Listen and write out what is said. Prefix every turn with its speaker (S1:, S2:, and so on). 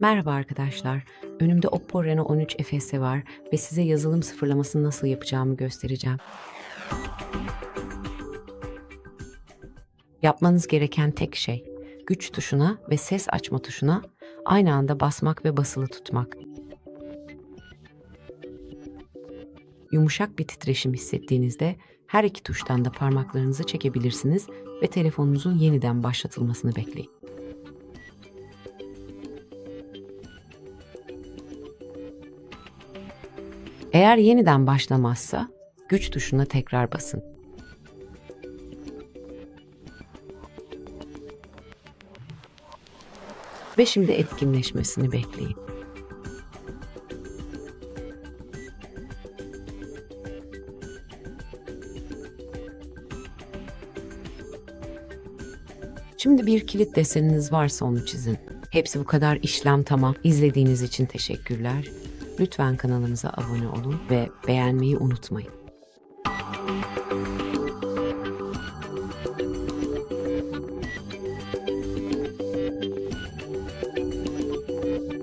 S1: Merhaba arkadaşlar. Önümde Oppo Reno 13 FS var ve size yazılım sıfırlamasını nasıl yapacağımı göstereceğim. Yapmanız gereken tek şey güç tuşuna ve ses açma tuşuna aynı anda basmak ve basılı tutmak. Yumuşak bir titreşim hissettiğinizde her iki tuştan da parmaklarınızı çekebilirsiniz ve telefonunuzun yeniden başlatılmasını bekleyin. Eğer yeniden başlamazsa güç tuşuna tekrar basın. Ve şimdi etkinleşmesini bekleyin. Şimdi bir kilit deseniniz varsa onu çizin. Hepsi bu kadar işlem tamam. İzlediğiniz için teşekkürler. Lütfen kanalımıza abone olun ve beğenmeyi unutmayın.